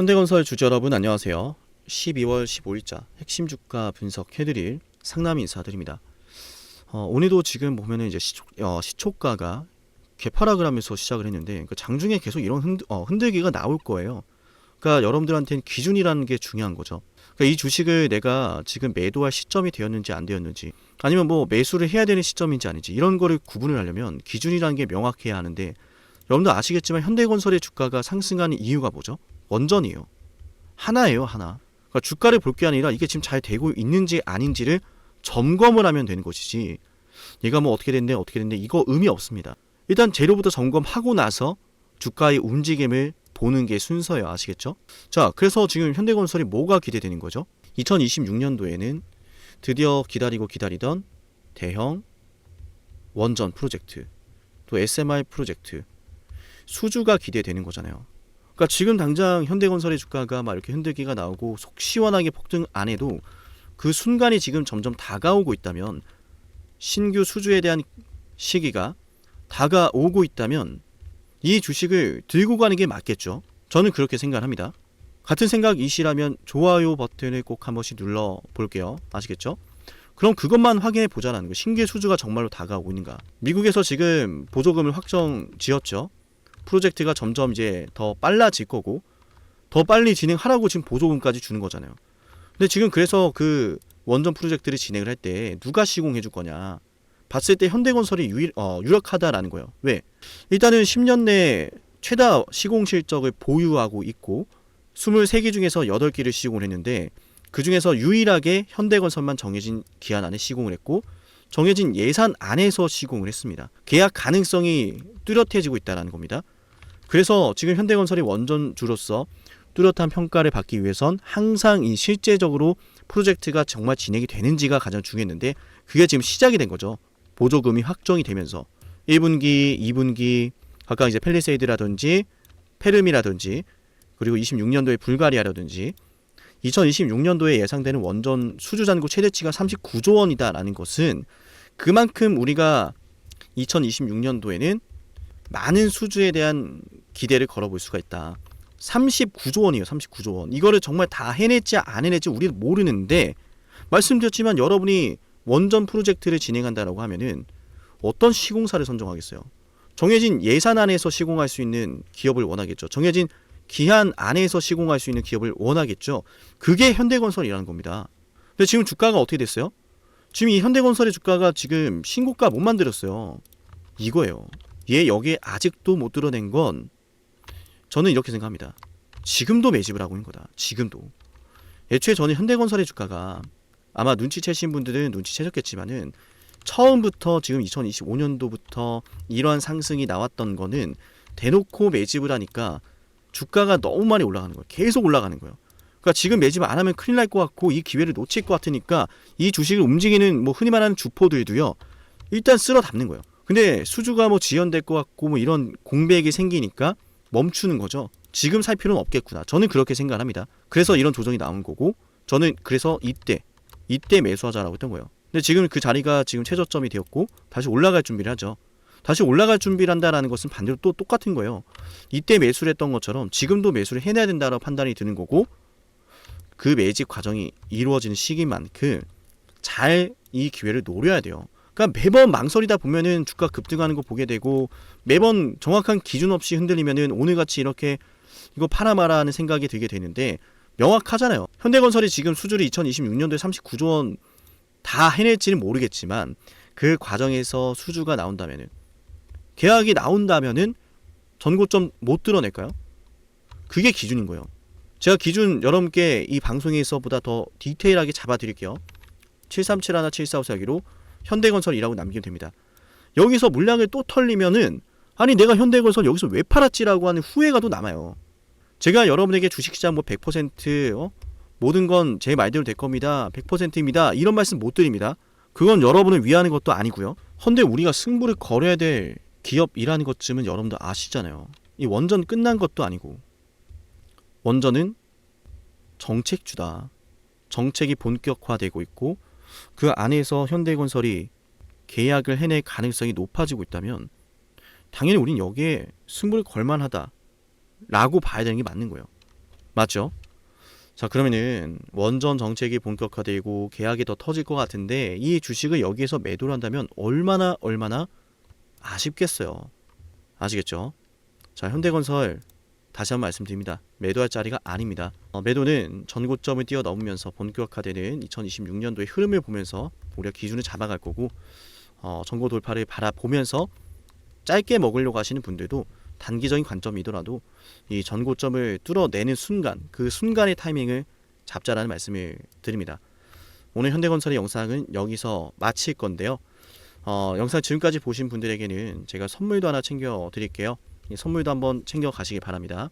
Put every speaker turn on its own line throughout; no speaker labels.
현대건설 주주 여러분 안녕하세요. 12월 15일자 핵심 주가 분석해드릴 상남이 인사드립니다. 어, 오늘도 지금 보면은 이제 시초, 어, 시초가가 개파락을 하면서 시작을 했는데 그 장중에 계속 이런 흔들, 어, 흔들기가 나올 거예요. 그러니까 여러분들한테는 기준이라는 게 중요한 거죠. 그러니까 이 주식을 내가 지금 매도할 시점이 되었는지 안 되었는지 아니면 뭐 매수를 해야 되는 시점인지 아닌지 이런 거를 구분을 하려면 기준이라는 게 명확해야 하는데 여러분들 아시겠지만 현대건설의 주가가 상승하는 이유가 뭐죠? 원전이에요. 하나예요, 하나. 그러니까 주가를 볼 게 아니라 이게 지금 잘 되고 있는지 아닌지를 점검을 하면 되는 것이지. 얘가 뭐 어떻게 됐네, 어떻게 됐네, 이거 의미 없습니다. 일단 재료부터 점검하고 나서 주가의 움직임을 보는 게 순서예요. 아시겠죠? 자, 그래서 지금 현대건설이 뭐가 기대되는 거죠? 2026년도에는 드디어 기다리고 기다리던 대형 원전 프로젝트, 또 SMR 프로젝트, 수주가 기대되는 거잖아요. 그러니까 지금 당장 현대건설의 주가가 막 이렇게 흔들기가 나오고 속 시원하게 폭등 안 해도 그 순간이 지금 점점 다가오고 있다면 신규 수주에 대한 시기가 다가오고 있다면 이 주식을 들고 가는 게 맞겠죠. 저는 그렇게 생각합니다. 같은 생각이시라면 좋아요 버튼을 꼭 한 번씩 눌러 볼게요. 아시겠죠? 그럼 그것만 확인해 보자라는 거. 신규 수주가 정말로 다가오고 있는가? 미국에서 지금 보조금을 확정 지었죠. 프로젝트가 점점 이제 더 빨라질 거고 더 빨리 진행하라고 지금 보조금까지 주는 거잖아요. 근데 지금 그래서 그 원전 프로젝트를 진행을 할 때 누가 시공해 줄 거냐? 봤을 때 현대건설이 유일, 어, 유력하다라는 거예요. 왜? 일단은 10년 내에 최다 시공 실적을 보유하고 있고 23기 중에서 8기를 시공을 했는데 그 중에서 유일하게 현대건설만 정해진 기한 안에 시공을 했고 정해진 예산 안에서 시공을 했습니다. 계약 가능성이 뚜렷해지고 있다는 겁니다. 그래서 지금 현대건설이 원전주로서 뚜렷한 평가를 받기 위해선 항상 이 실제적으로 프로젝트가 정말 진행이 되는지가 가장 중요했는데 그게 지금 시작이 된 거죠. 보조금이 확정이 되면서 1분기, 2분기 각각 이제 펠리세이드라든지 페르미라든지 그리고 26년도에 불가리아라든지 2026년도에 예상되는 원전 수주 잔고 최대치가 39조 원이다라는 것은 그만큼 우리가 2026년도에는 많은 수주에 대한 기대를 걸어볼 수가 있다. 39조 원이에요. 39조 원. 이거를 정말 다 해냈지 안 해냈지 우리는 모르는데 말씀드렸지만 여러분이 원전 프로젝트를 진행한다라고 하면은 어떤 시공사를 선정하겠어요? 정해진 예산 안에서 시공할 수 있는 기업을 원하겠죠. 정해진 기한 안에서 시공할 수 있는 기업을 원하겠죠. 그게 현대건설이라는 겁니다. 근데 지금 주가가 어떻게 됐어요? 지금 이 현대건설의 주가가 지금 신고가 못 만들었어요. 이거예요. 얘 여기에 아직도 못 드러낸 건 저는 이렇게 생각합니다. 지금도 매집을 하고 있는 거다. 지금도. 애초에 저는 현대건설의 주가가 아마 눈치채신 분들은 눈치채셨겠지만은 처음부터 지금 2025년도부터 이러한 상승이 나왔던 거는 대놓고 매집을 하니까 주가가 너무 많이 올라가는 거예요. 계속 올라가는 거예요. 그러니까 지금 매집 안 하면 큰일 날 것 같고 이 기회를 놓칠 것 같으니까 이 주식을 움직이는 뭐 흔히 말하는 주포들도요. 일단 쓸어 담는 거예요. 근데 수주가 뭐 지연될 것 같고 뭐 이런 공백이 생기니까 멈추는 거죠. 지금 살 필요는 없겠구나. 저는 그렇게 생각합니다. 그래서 이런 조정이 나온 거고 저는 그래서 이때 이때 매수하자라고 했던 거예요. 근데 지금 그 자리가 지금 최저점이 되었고 다시 올라갈 준비를 하죠. 다시 올라갈 준비를 한다라는 것은 반대로 또 똑같은 거예요. 이때 매수를 했던 것처럼 지금도 매수를 해내야 된다라고 판단이 드는 거고 그 매집 과정이 이루어지는 시기만큼 잘 이 기회를 노려야 돼요. 그러니까 매번 망설이다 보면은 주가 급등하는 거 보게 되고 매번 정확한 기준 없이 흔들리면은 오늘같이 이렇게 이거 팔아 마라 하는 생각이 들게 되는데 명확하잖아요. 현대건설이 지금 수주를 2026년도에 39조 원 다 해낼지는 모르겠지만 그 과정에서 수주가 나온다면은 계약이 나온다면은 전고점 못 드러낼까요? 그게 기준인 거예요. 제가 기준 여러분께 이 방송에서보다 더 디테일하게 잡아드릴게요. 7371 7454기로 현대건설이라고 남기면 됩니다. 여기서 물량을 또 털리면은 아니 내가 현대건설 여기서 왜 팔았지라고 하는 후회가 또 남아요. 제가 여러분에게 주식시장 뭐 100% 어? 모든 건 제 말대로 될 겁니다. 100%입니다. 이런 말씀 못 드립니다. 그건 여러분을 위하는 것도 아니고요. 헌데 우리가 승부를 걸어야 될 기업이라는 것쯤은 여러분도 아시잖아요. 이 원전 끝난 것도 아니고 원전은 정책주다. 정책이 본격화되고 있고 그 안에서 현대건설이 계약을 해낼 가능성이 높아지고 있다면 당연히 우린 여기에 승부를 걸만하다라고 봐야 되는 게 맞는 거예요. 맞죠? 자 그러면은 원전 정책이 본격화되고 계약이 더 터질 것 같은데 이 주식을 여기에서 매도를 한다면 얼마나 얼마나 아쉽겠어요. 아시겠죠? 자 현대건설 다시 한번 말씀드립니다. 매도할 자리가 아닙니다. 어, 매도는 전고점을 뛰어넘으면서 본격화되는 2026년도의 흐름을 보면서 우리가 기준을 잡아갈 거고 어, 전고 돌파를 바라보면서 짧게 먹으려고 하시는 분들도 단기적인 관점이더라도 이 전고점을 뚫어내는 순간 그 순간의 타이밍을 잡자라는 말씀을 드립니다. 오늘 현대건설의 영상은 여기서 마칠 건데요. 어, 영상 지금까지 보신 분들에게는 제가 선물도 하나 챙겨 드릴게요. 이 선물도 한번 챙겨 가시기 바랍니다.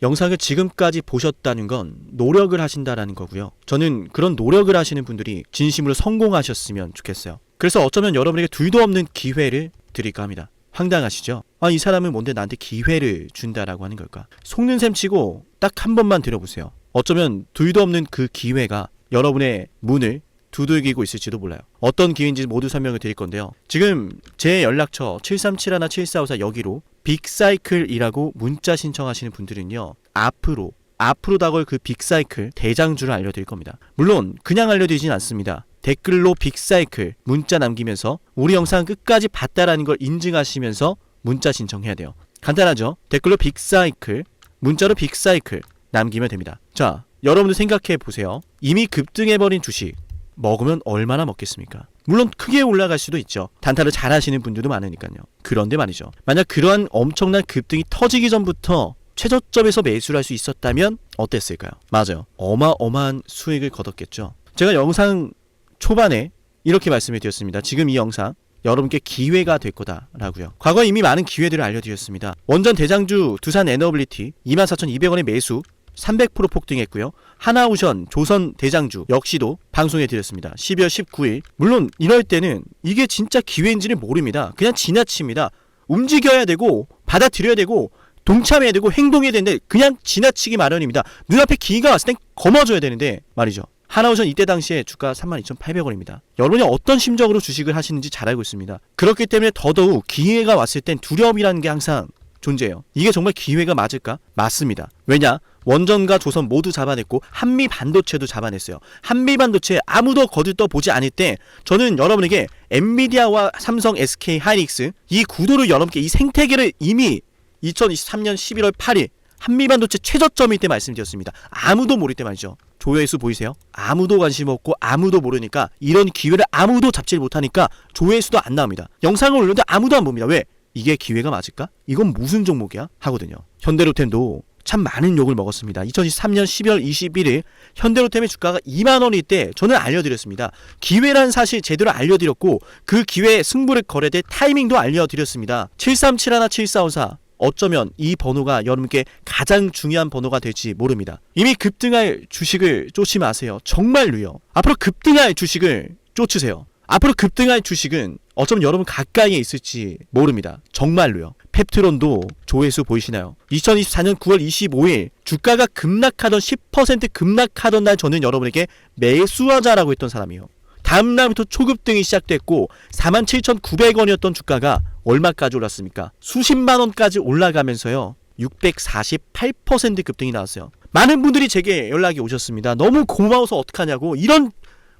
영상을 지금까지 보셨다는 건 노력을 하신다라는 거고요. 저는 그런 노력을 하시는 분들이 진심으로 성공하셨으면 좋겠어요. 그래서 어쩌면 여러분에게 둘도 없는 기회를 드릴까 합니다. 황당하시죠? 아, 이 사람은 뭔데 나한테 기회를 준다라고 하는 걸까? 속는 셈 치고 딱 한 번만 들어보세요. 어쩌면 둘도 없는 그 기회가 여러분의 문을 두들기고 있을지도 몰라요. 어떤 기회인지 모두 설명을 드릴 건데요. 지금 제 연락처 7371-7454 여기로 빅사이클이라고 문자 신청하시는 분들은요. 앞으로 앞으로 다가올 그 빅사이클 대장주를 알려드릴 겁니다. 물론 그냥 알려드리진 않습니다. 댓글로 빅사이클 문자 남기면서 우리 영상 끝까지 봤다라는 걸 인증하시면서 문자 신청해야 돼요. 간단하죠? 댓글로 빅사이클 문자로 빅사이클 남기면 됩니다. 자, 여러분들 생각해 보세요. 이미 급등해버린 주식 먹으면 얼마나 먹겠습니까? 물론 크게 올라갈 수도 있죠. 단타를 잘 하시는 분들도 많으니까요. 그런데 말이죠. 만약 그러한 엄청난 급등이 터지기 전부터 최저점에서 매수를 할 수 있었다면 어땠을까요? 맞아요. 어마어마한 수익을 거뒀겠죠. 제가 영상 초반에 이렇게 말씀을 드렸습니다. 지금 이 영상 여러분께 기회가 될 거다라고요. 과거에 이미 많은 기회들을 알려드렸습니다. 원전 대장주 두산 에너빌리티 24,200원의 매수 300% 폭등했고요. 하나우션 조선 대장주 역시도 방송해 드렸습니다. 12월 19일. 물론 이럴 때는 이게 진짜 기회인지를 모릅니다. 그냥 지나칩니다. 움직여야 되고 받아들여야 되고 동참해야 되고 행동해야 되는데 그냥 지나치기 마련입니다. 눈앞에 기회가 왔을 땐 거머줘야 되는데 말이죠. 하나우션 이때 당시에 주가 32,800원입니다. 여러분이 어떤 심정으로 주식을 하시는지 잘 알고 있습니다. 그렇기 때문에 더더욱 기회가 왔을 땐 두려움이라는 게 항상 존재해요. 이게 정말 기회가 맞을까? 맞습니다. 왜냐? 원전과 조선 모두 잡아냈고 한미 반도체도 잡아냈어요. 한미 반도체 아무도 거들떠 보지 않을 때 저는 여러분에게 엔비디아와 삼성, SK 하이닉스 이 구도를 여러분께 이 생태계를 이미 2023년 11월 8일 한미 반도체 최저점일 때 말씀드렸습니다. 아무도 모를 때 말이죠. 조회수 보이세요? 아무도 관심 없고 아무도 모르니까 이런 기회를 아무도 잡지 못하니까 조회수도 안 나옵니다. 영상을 올렸는데 아무도 안 봅니다. 왜? 이게 기회가 맞을까? 이건 무슨 종목이야? 하거든요. 현대로템도 참 많은 욕을 먹었습니다. 2023년 12월 21일 현대로템의 주가가 2만 원일 때 저는 알려드렸습니다. 기회란 사실 제대로 알려드렸고 그 기회에 승부를 걸어야 될 타이밍도 알려드렸습니다. 7371 7454 어쩌면 이 번호가 여러분께 가장 중요한 번호가 될지 모릅니다. 이미 급등할 주식을 쫓지 마세요. 정말로요. 앞으로 급등할 주식을 쫓으세요. 앞으로 급등할 주식은 어쩌면 여러분 가까이에 있을지 모릅니다. 정말로요. 펩트론도 조회수 보이시나요? 2024년 9월 25일 주가가 급락하던 10% 급락하던 날 저는 여러분에게 매수하자라고 했던 사람이에요. 다음 날부터 초급등이 시작됐고 47,900원이었던 주가가 얼마까지 올랐습니까? 수십만 원까지 올라가면서요. 648% 급등이 나왔어요. 많은 분들이 제게 연락이 오셨습니다. 너무 고마워서 어떡하냐고 이런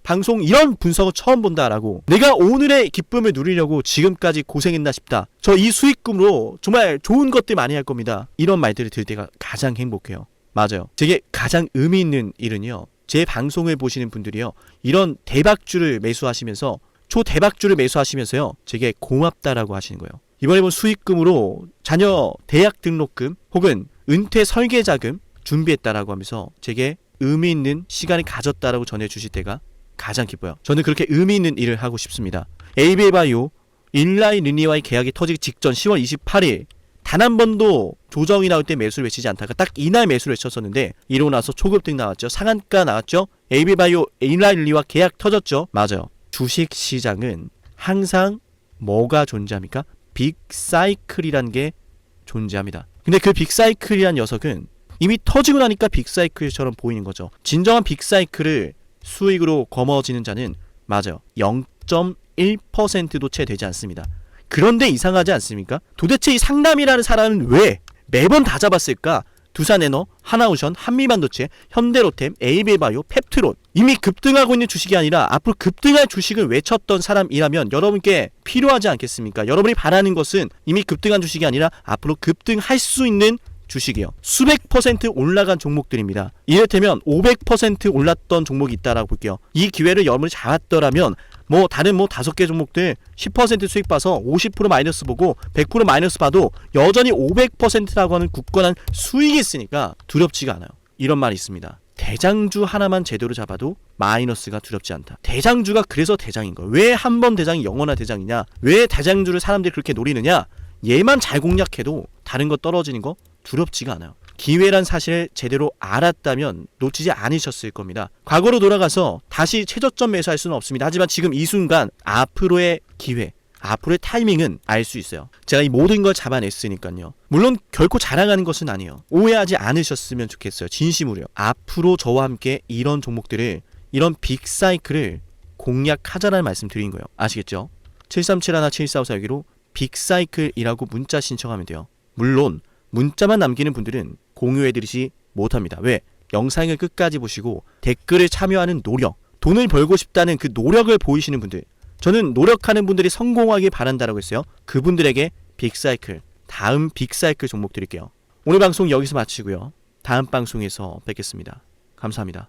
방송 이런 분석을 처음 본다라고 내가 오늘의 기쁨을 누리려고 지금까지 고생했나 싶다. 저 이 수익금으로 정말 좋은 것들 많이 할 겁니다. 이런 말들을 들을 때가 가장 행복해요. 맞아요. 제게 가장 의미 있는 일은요. 제 방송을 보시는 분들이요. 이런 대박주를 매수하시면서 초대박주를 매수하시면서요. 제게 고맙다라고 하시는 거예요. 이번에 본 수익금으로 자녀 대학 등록금 혹은 은퇴 설계 자금 준비했다라고 하면서 제게 의미 있는 시간을 가졌다라고 전해 주실 때가 가장 기뻐요. 저는 그렇게 의미 있는 일을 하고 싶습니다. 에이베바이오 인라인 리니와의 계약이 터지기 직전 10월 28일 단 한 번도 조정이 나올 때 매수를 외치지 않다가 딱 이날 매수를 외쳤었는데 이러고 나서 초급등 나왔죠. 상한가 나왔죠. 에이베바이오 인라인 리니와 계약 터졌죠. 맞아요. 주식 시장은 항상 뭐가 존재합니까? 빅 사이클이란 게 존재합니다. 근데 그 빅 사이클이란 녀석은 이미 터지고 나니까 빅사이클처럼 보이는 거죠. 진정한 빅사이클을 수익으로 거머쥐는 자는 맞아요. 0.1%도 채 되지 않습니다. 그런데 이상하지 않습니까? 도대체 이 상남이라는 사람은 왜 매번 다 잡았을까? 두산에너, 하나우션, 한미반도체, 현대로템, 에이베바이오, 펩트론 이미 급등하고 있는 주식이 아니라 앞으로 급등할 주식을 외쳤던 사람이라면 여러분께 필요하지 않겠습니까? 여러분이 바라는 것은 이미 급등한 주식이 아니라 앞으로 급등할 수 있는 주식이요. 수백 퍼센트 올라간 종목들입니다. 이를테면 500% 올랐던 종목이 있다라고 볼게요. 이 기회를 여러분이 잡았더라면 뭐 다른 뭐 다섯 개 종목들 10% 수익 봐서 50% 마이너스 보고 100% 마이너스 봐도 여전히 500%라고 하는 굳건한 수익이 있으니까 두렵지가 않아요. 이런 말이 있습니다. 대장주 하나만 제대로 잡아도 마이너스가 두렵지 않다. 대장주가 그래서 대장인 거예요. 왜 한 번 대장이 영원한 대장이냐? 왜 대장주를 사람들이 그렇게 노리느냐? 얘만 잘 공략해도 다른 거 떨어지는 거 두렵지가 않아요. 기회란 사실을 제대로 알았다면 놓치지 않으셨을 겁니다. 과거로 돌아가서 다시 최저점 매수할 수는 없습니다. 하지만 지금 이 순간 앞으로의 기회, 앞으로의 타이밍은 알 수 있어요. 제가 이 모든 걸 잡아냈으니까요. 물론 결코 자랑하는 것은 아니에요. 오해하지 않으셨으면 좋겠어요. 진심으로요. 앞으로 저와 함께 이런 종목들을 이런 빅 사이클을 공략하자라는 말씀 드린 거예요. 아시겠죠? 7371 7454 여기로 빅사이클이라고 문자 신청하면 돼요. 물론 문자만 남기는 분들은 공유해드리지 못합니다. 왜? 영상을 끝까지 보시고 댓글을 참여하는 노력, 돈을 벌고 싶다는 그 노력을 보이시는 분들, 저는 노력하는 분들이 성공하길 바란다라고 했어요. 그분들에게 빅사이클, 다음 빅사이클 종목 드릴게요. 오늘 방송 여기서 마치고요. 다음 방송에서 뵙겠습니다. 감사합니다.